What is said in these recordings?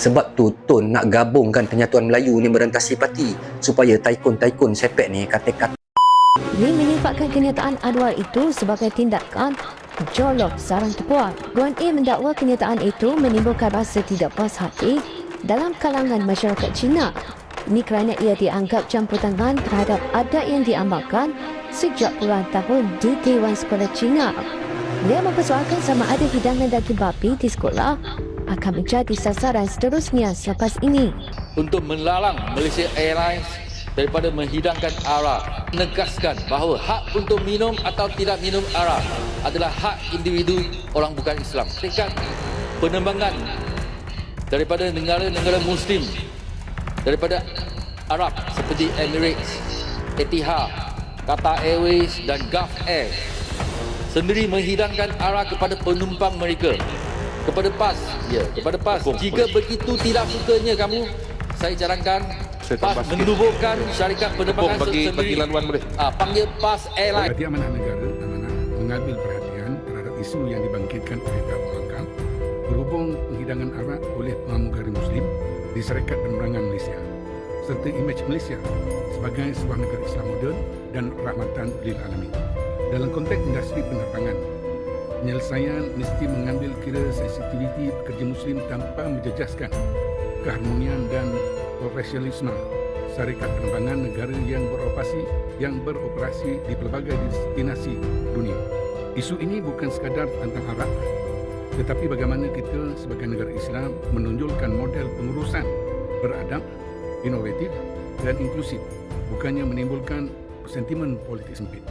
Sebab tu Tun nak gabungkan penyatuan Melayu ni merentasi parti supaya taikun-taikun sepek ni kata-kata Lee menyifatkan kenyataan Anwar itu sebagai tindakan jolok sarang terpuak. Guan E mendakwa kenyataan itu menimbulkan rasa tidak puas hati dalam kalangan masyarakat Cina. Ini kerana ia dianggap campur tangan terhadap adat yang diamalkan sejak puluhan tahun di Dewan Sekolah Cina. Dia mempersoalkan sama ada hidangan daging babi di sekolah akan menjadi sasaran seterusnya selepas ini. untuk melalang Malaysia Airlines daripada menghidangkan arak menegaskan bahawa hak untuk minum atau tidak minum arak adalah hak individu orang bukan Islam tingkat penerbangan daripada negara-negara muslim daripada Arab seperti Emirates, Etihad, Qatar Airways dan Gulf Air sendiri menghidangkan arak kepada penumpang mereka kepada PAS. Ya. Kepada PAS. Jika begitu tidak sukanya kamu saya cadangkan Saya PAS menubuhkan syarikat penerbangan Bagi, bagi sendiri. laluan boleh. ah, panggil PAS Airline. Parti Amanah Negara amanah mengambil perhatian terhadap isu yang dibangkitkan oleh pihak pembangkang berhubung penghidangan arak oleh pramugari Muslim di Syarikat Penerangan Malaysia serta imej Malaysia sebagai sebuah negara Islam moden dan rahmatan lil alamin. Dalam konteks industri penerbangan, penyelesaian mesti mengambil kira sensitiviti pekerja Muslim tanpa menjejaskan keharmonian dan profesionalisme syarikat penerbangan negara yang beroperasi yang beroperasi di pelbagai destinasi dunia. Isu ini bukan sekadar tentang Arab, tetapi bagaimana kita sebagai negara Islam menonjolkan model pengurusan beradab, inovatif dan inklusif, bukannya menimbulkan sentimen politik sempit.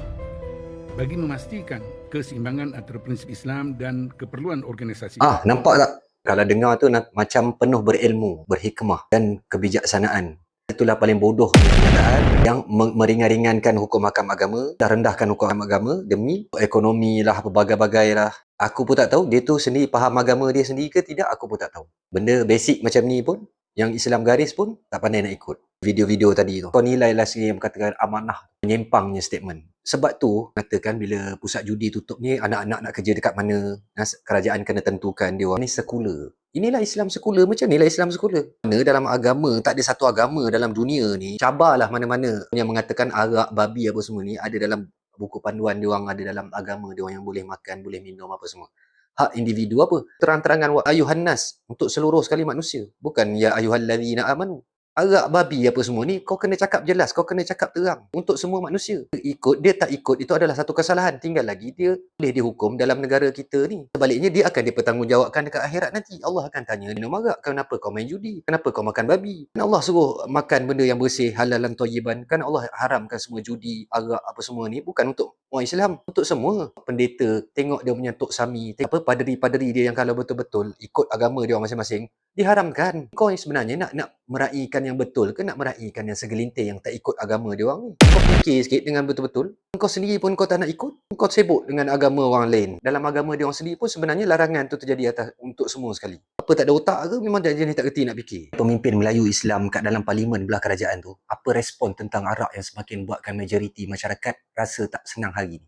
Bagi memastikan keseimbangan antara prinsip Islam dan keperluan organisasi Ah, nampak tak? Kalau dengar tu nak, macam penuh berilmu, berhikmah dan kebijaksanaan. Itulah paling bodoh kenyataan yang me- meringan-ringankan hukum hakam agama, dah rendahkan hukum hakam agama demi ekonomi lah, pelbagai-bagai lah. Aku pun tak tahu dia tu sendiri faham agama dia sendiri ke tidak, aku pun tak tahu. Benda basic macam ni pun, yang Islam garis pun tak pandai nak ikut. Video-video tadi tu. Kau nilailah sendiri yang katakan amanah, menyimpangnya statement. Sebab tu, katakan bila pusat judi tutup ni, anak-anak nak kerja dekat mana, Nas- kerajaan kena tentukan dia orang ni sekular. Inilah Islam sekular. Macam inilah Islam sekular. Mana dalam agama, tak ada satu agama dalam dunia ni, cabarlah mana-mana yang mengatakan arak, babi apa semua ni ada dalam buku panduan dia orang, ada dalam agama dia orang yang boleh makan, boleh minum apa semua. Hak individu apa? Terang-terangan wa ayuhan nas untuk seluruh sekali manusia. Bukan ya ayuhallazina amanu. Arak babi apa semua ni kau kena cakap jelas, kau kena cakap terang untuk semua manusia. Ikut dia tak ikut itu adalah satu kesalahan. Tinggal lagi dia boleh dihukum dalam negara kita ni. Sebaliknya dia akan dipertanggungjawabkan dekat akhirat nanti. Allah akan tanya minum arak, kenapa kau main judi? Kenapa kau makan babi? Kan Allah suruh makan benda yang bersih, halal dan thayyiban. Kan Allah haramkan semua judi, arak apa semua ni bukan untuk orang Islam, untuk semua. Pendeta tengok dia punya tok sami, apa paderi-paderi dia yang kalau betul-betul ikut agama dia masing-masing, diharamkan. Kau ni sebenarnya nak nak meraihkan yang betul ke nak meraihkan yang segelintir yang tak ikut agama dia orang ni? Kau fikir sikit dengan betul-betul. Kau sendiri pun kau tak nak ikut. Kau sibuk dengan agama orang lain. Dalam agama dia orang sendiri pun sebenarnya larangan tu terjadi atas untuk semua sekali. Apa tak ada otak ke memang dia jenis tak kerti nak fikir. Pemimpin Melayu Islam kat dalam parlimen belah kerajaan tu, apa respon tentang arak yang semakin buatkan majoriti masyarakat rasa tak senang hari ni?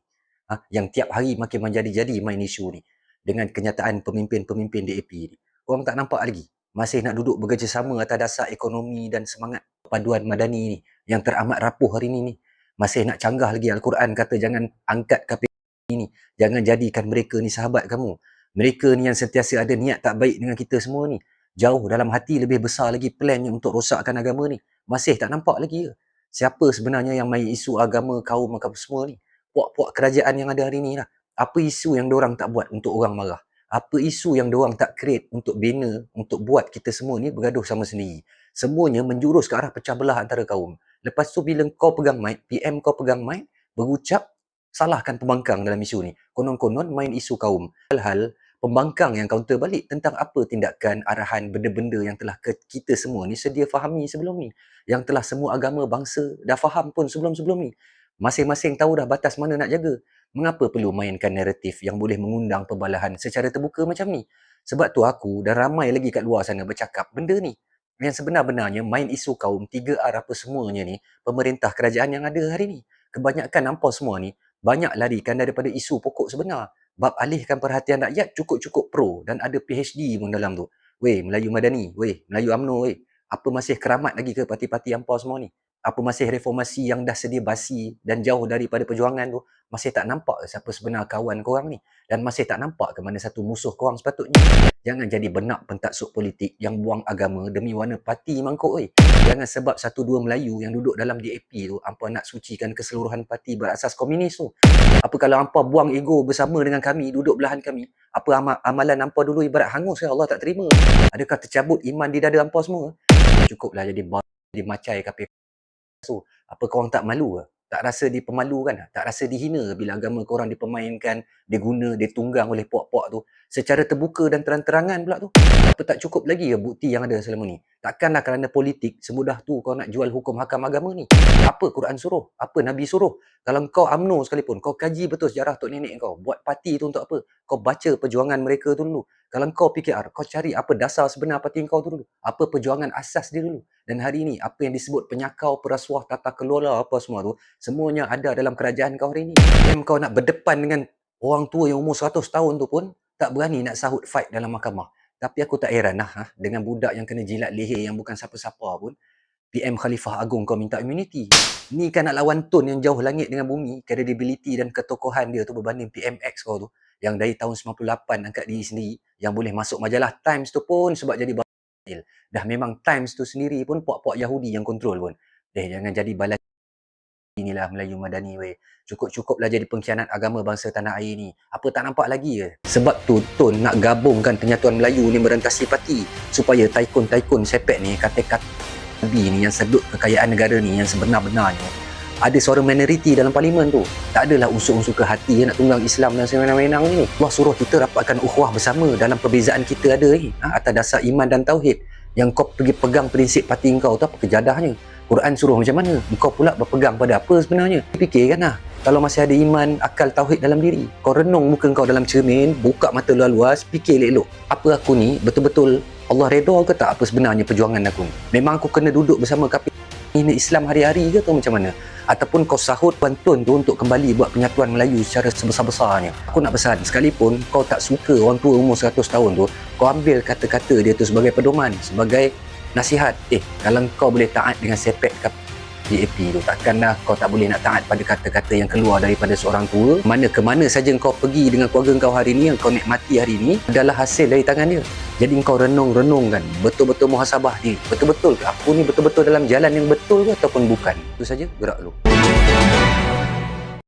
Ha? Yang tiap hari makin menjadi-jadi main isu ni. Dengan kenyataan pemimpin-pemimpin DAP ni. Orang tak nampak lagi. Masih nak duduk bekerjasama atas dasar ekonomi dan semangat paduan madani ni yang teramat rapuh hari ni ni. Masih nak canggah lagi Al-Quran kata jangan angkat KPP ni. Jangan jadikan mereka ni sahabat kamu. Mereka ni yang sentiasa ada niat tak baik dengan kita semua ni. Jauh dalam hati lebih besar lagi plannya untuk rosakkan agama ni. Masih tak nampak lagi ke? Siapa sebenarnya yang main isu agama, kaum, apa semua ni? Puak-puak kerajaan yang ada hari ni lah. Apa isu yang diorang tak buat untuk orang marah? Apa isu yang diorang tak create untuk bina, untuk buat kita semua ni bergaduh sama sendiri? Semuanya menjurus ke arah pecah belah antara kaum. Lepas tu bila kau pegang mic, PM kau pegang mic, berucap, salahkan pembangkang dalam isu ni. Konon-konon main isu kaum. Hal-hal pembangkang yang counter balik tentang apa tindakan, arahan, benda-benda yang telah kita semua ni sedia fahami sebelum ni. Yang telah semua agama bangsa dah faham pun sebelum-sebelum ni. Masing-masing tahu dah batas mana nak jaga. Mengapa perlu mainkan naratif yang boleh mengundang perbalahan secara terbuka macam ni? Sebab tu aku dan ramai lagi kat luar sana bercakap benda ni. Yang sebenar-benarnya main isu kaum 3R apa semuanya ni pemerintah kerajaan yang ada hari ni. Kebanyakan nampak semua ni banyak larikan daripada isu pokok sebenar. Bab alihkan perhatian rakyat cukup-cukup pro dan ada PhD pun dalam tu. Weh, Melayu Madani. Weh, Melayu UMNO. Weh. Apa masih keramat lagi ke parti-parti ampau semua ni? Apa masih reformasi yang dah sedia basi dan jauh daripada perjuangan tu masih tak nampak siapa sebenar kawan korang ni? Dan masih tak nampak ke mana satu musuh korang sepatutnya? Jangan jadi benak pentaksub politik yang buang agama demi warna parti mangkuk oi. Jangan sebab satu dua Melayu yang duduk dalam DAP tu hampa nak sucikan keseluruhan parti berasas komunis tu. Apa kalau hampa buang ego bersama dengan kami duduk belahan kami? Apa amal, amalan hampa dulu ibarat hangus ya Allah tak terima. Adakah tercabut iman di dada hampa semua? Cukuplah jadi bar, jadi macai KPK. So, apa korang tak malu ke? Tak rasa dipermalukan? Tak rasa dihina bila agama korang dipermainkan, diguna, ditunggang oleh puak-puak tu secara terbuka dan terang-terangan pula tu? Apa tak cukup lagi ke bukti yang ada selama ni? Takkanlah kerana politik semudah tu kau nak jual hukum hakam agama ni? Apa Quran suruh? Apa Nabi suruh? Kalau kau UMNO sekalipun, kau kaji betul sejarah tok nenek kau. Buat parti tu untuk apa? Kau baca perjuangan mereka tu dulu. Kalau kau PKR, kau cari apa dasar sebenar parti kau tu dulu. Apa perjuangan asas dia dulu. Dan hari ini, apa yang disebut penyakau, perasuah, tata kelola, apa semua tu, semuanya ada dalam kerajaan kau hari ini. Yang kau nak berdepan dengan orang tua yang umur 100 tahun tu pun, tak berani nak sahut fight dalam mahkamah. Tapi aku tak heran lah ha, dengan budak yang kena jilat leher yang bukan siapa-siapa pun. PM Khalifah Agung kau minta immunity. Ni kan nak lawan Tun yang jauh langit dengan bumi. Credibility dan ketokohan dia tu berbanding PMX kau tu. Yang dari tahun 98 angkat diri sendiri. Yang boleh masuk majalah Times tu pun sebab jadi batil. Dah memang Times tu sendiri pun puak-puak Yahudi yang kontrol pun. Eh jangan jadi balas inilah Melayu Madani weh. Cukup-cukuplah jadi pengkhianat agama bangsa tanah air ni. Apa tak nampak lagi ke? Sebab tu Tun nak gabungkan penyatuan Melayu ni merentasi parti. Supaya taikun-taikun sepek ni kata-kata Nabi ni yang sedut kekayaan negara ni yang sebenar-benarnya ada suara minoriti dalam parlimen tu. Tak adalah unsur-unsur ke hati yang nak tunggang Islam dan sewenang-wenang ni. Allah suruh kita rapatkan ukhuwah bersama dalam perbezaan kita ada ni. Ha, atas dasar iman dan tauhid. Yang kau pergi pegang prinsip parti kau tu apa kejadahnya. Quran suruh macam mana? Kau pula berpegang pada apa sebenarnya? Fikirkanlah. Kalau masih ada iman, akal, tauhid dalam diri. Kau renung muka kau dalam cermin, buka mata luas, fikir elok-elok. Apa aku ni betul-betul Allah redha ke tak apa sebenarnya perjuangan aku? Memang aku kena duduk bersama kapi ini Islam hari-hari ke atau macam mana? Ataupun kau sahut bantuan tu untuk kembali buat penyatuan Melayu secara sebesar-besarnya. Aku nak pesan, sekalipun kau tak suka orang tua umur 100 tahun tu, kau ambil kata-kata dia tu sebagai pedoman, sebagai nasihat. Eh, kalau kau boleh taat dengan sepet kap DAP tu, takkanlah kau tak boleh nak taat pada kata-kata yang keluar daripada seorang tua. Mana ke mana saja kau pergi dengan keluarga kau hari ni, yang kau nikmati hari ni, adalah hasil dari tangan dia. Jadi kau renung-renungkan, betul-betul muhasabah diri. Betul-betul ke aku ni betul-betul dalam jalan yang betul ke ataupun bukan? Itu saja, gerak lu.